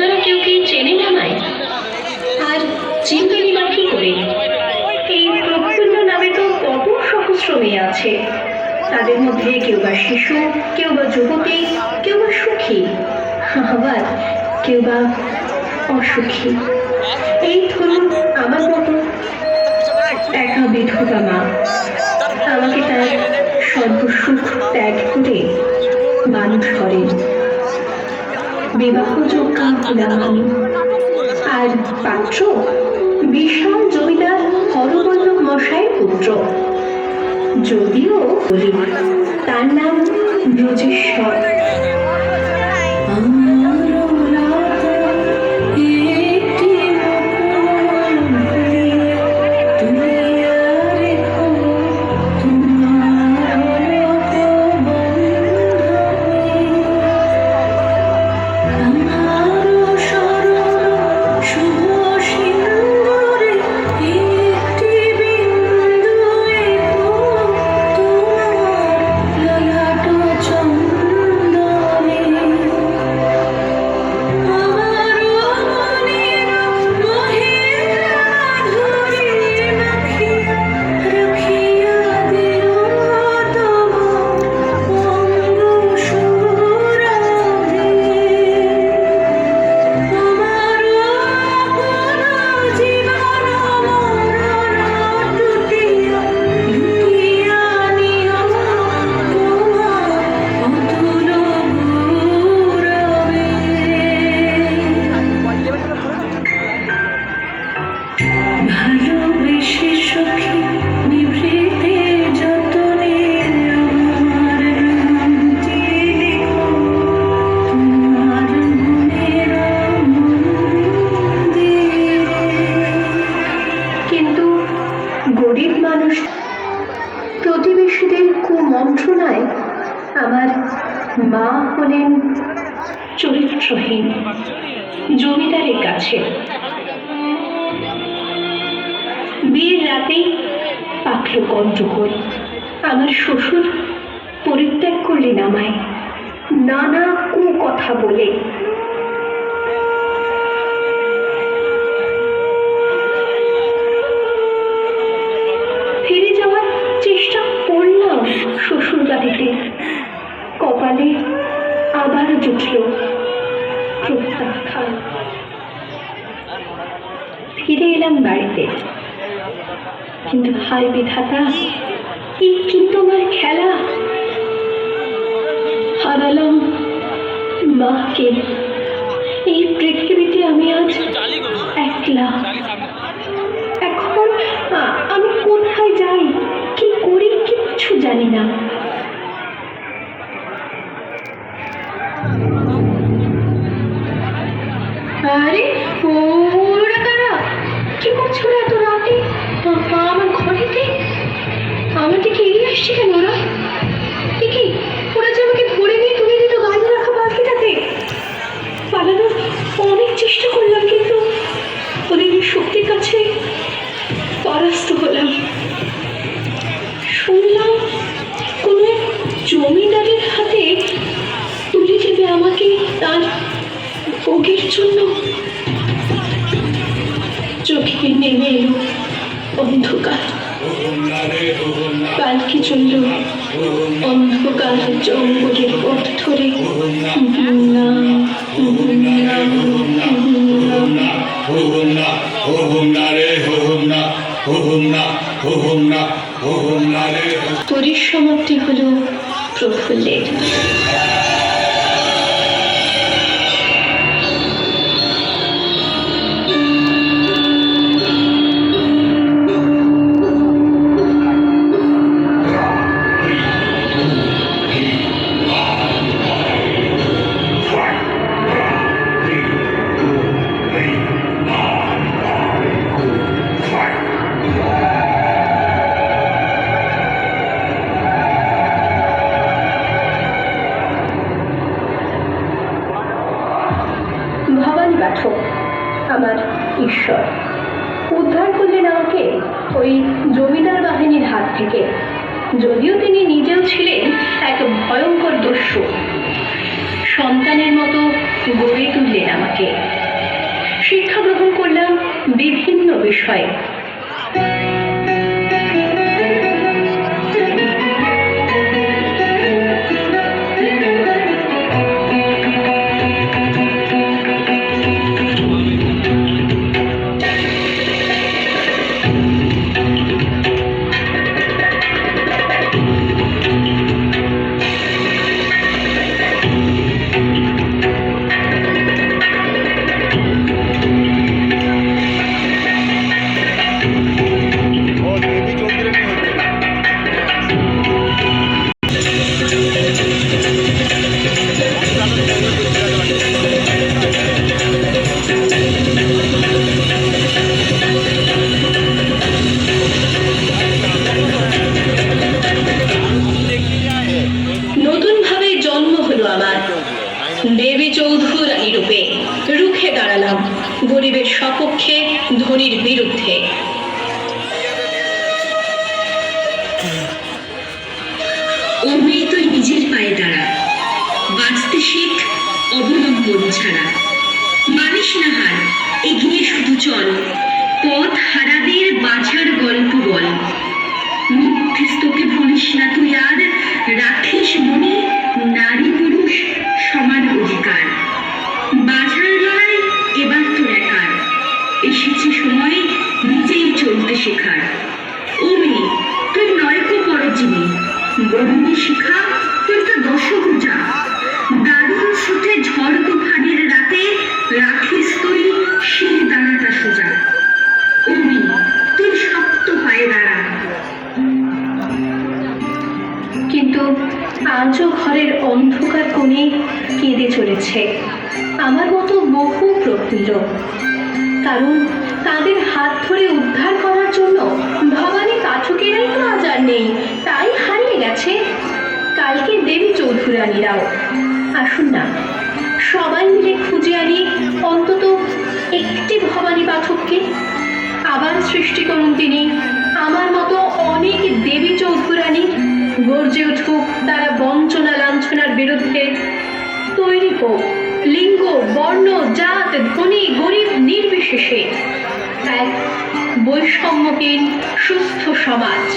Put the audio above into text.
আপনারা কেউ কি চেনেন আমায়? আর চিনবেনই বা কি করে? এই প্রফুল্ল নামে তো কত সহস্র মেয়ে আছে। তাদের মধ্যে কেউ বা শিশু, কেউ বা যুবতী, কেউ বা সুখী আবার কেউ বা অসুখী। এই ধরুন আমার মতো একা বিধবা মা। আমাকে তার সর্বসুখ ত্যাগ করে মানুষ করেন। বিবাহযোগ্য হলাম আর পাত্র বিশাল জমিদার হরবল্লভ মশাইয়ের পুত্র। যদিও তার নাম ব্রজেশ্বর। মা হলেন চরিত্রহীন, জমিদারের কাছে। বিয়ের রাতেই পাকল গন্ডগোল আমার শ্বশুর পরিত্যাগ করলেন আমায়। নানা কু কথা বলে ফিরে এলাম বাড়িতে। কিন্তু হায় বিধাতা এই কি তোমার খেলা? হারালাম মাকে। এই পৃথিবীতে আমি আজ একলা। এখন আমি কোথায় যাই? কি করি কিচ্ছু জানি না। আরে, ওরা কারা কি করছ এত রাতে? বাবা আমার ঘরেতে? আমার দিকে এগিয়ে আসছে কেন ওরা? অন্ধকার পালকি অন্ধকার জঙ্গলের পথ ধরে না, না, না। হুহুম ঈশ্বর। উদ্ধার করলেন আমাকে ওই জমিদার বাহিনীর হাত থেকে। যদিও তিনি নিজেও ছিলেন এক ভয়ঙ্কর দস্যু। সন্তানের মতো গড়ে তুললেন আমাকে। শিক্ষা গ্রহণ করলাম বিভিন্ন বিষয়ে। দেবী চৌধুরানী রূপে রুখে দাঁড়ালাম গরিবের সপক্ষে, ধনীর বিরুদ্ধে। অমনি তুই নিজের পায়ে দাঁড়া, বাঁচতে শেখ অবলম্বন ছাড়া। মানিস না হার, এগিয়ে শুধু চল, পথ হারাদের বাঁচার গল্প বল। মিথ্যস্তকে ভুলিস না তুই আর, রাখিস মনে শেখার মেয়ে তুই নয়কো পরজীবী বরুণী শিখা তুই তো দশভূজা। দারুণ সুখে ঝড় তুফানের রাতে রাখিস তুই শির দানাটা সোজা। ও তুই শক্ত পায়ে দাঁড়া। কিন্তু আজও ঘরের অন্ধকার কোণে কেঁদে চলেছে। আমার মতো বহু প্রফুল্ল। কারণ তাদের হাত ধরে উদ্ধার করার জন্য ভবানী পাঠকেরাই তো আজ আর নেই, তাই হারিয়ে গেছে। কালকে দেবী চৌধুরানীরাও। আসুন না, সবাই মিলে খুঁজে আনি অন্তত একটি ভবানী পাঠককে। আবার সৃষ্টি করুন তিনি। আমার মতো অনেক দেবী চৌধুরানী গর্জে উঠুক তারা বঞ্চনা লাঞ্ছনার বিরুদ্ধে। তৈরি হোক। লিঙ্গ বর্ণ জাত ধনী গরিব নির্বিশেষে। এক বৈষম্যহীন সুস্থ সমাজ।